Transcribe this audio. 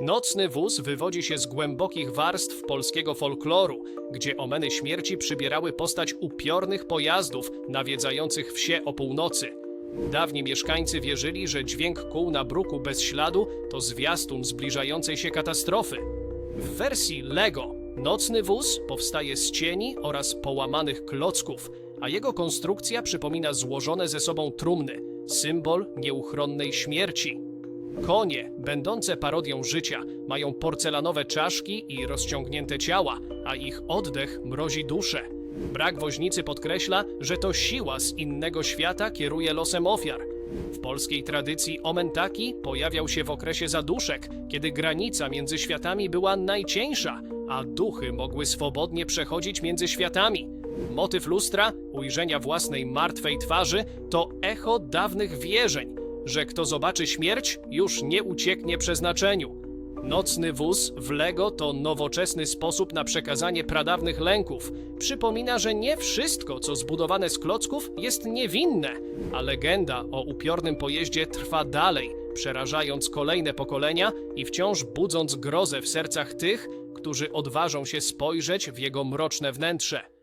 Nocny wóz wywodzi się z głębokich warstw polskiego folkloru, gdzie omeny śmierci przybierały postać upiornych pojazdów nawiedzających wsie o północy. Dawni mieszkańcy wierzyli, że dźwięk kół na bruku bez śladu to zwiastun zbliżającej się katastrofy. W wersji Lego nocny wóz powstaje z cieni oraz połamanych klocków, a jego konstrukcja przypomina złożone ze sobą trumny, symbol nieuchronnej śmierci. Konie, będące parodią życia, mają porcelanowe czaszki i rozciągnięte ciała, a ich oddech mrozi duszę. Brak woźnicy podkreśla, że to siła z innego świata kieruje losem ofiar. W polskiej tradycji omen taki pojawiał się w okresie zaduszek, kiedy granica między światami była najcieńsza, a duchy mogły swobodnie przechodzić między światami. Motyw lustra, ujrzenia własnej martwej twarzy, to echo dawnych wierzeń, że kto zobaczy śmierć, już nie ucieknie przeznaczeniu. Nocny wóz w Lego to nowoczesny sposób na przekazanie pradawnych lęków. Przypomina, że nie wszystko, co zbudowane z klocków, jest niewinne, a legenda o upiornym pojeździe trwa dalej, przerażając kolejne pokolenia i wciąż budząc grozę w sercach tych, którzy odważą się spojrzeć w jego mroczne wnętrze.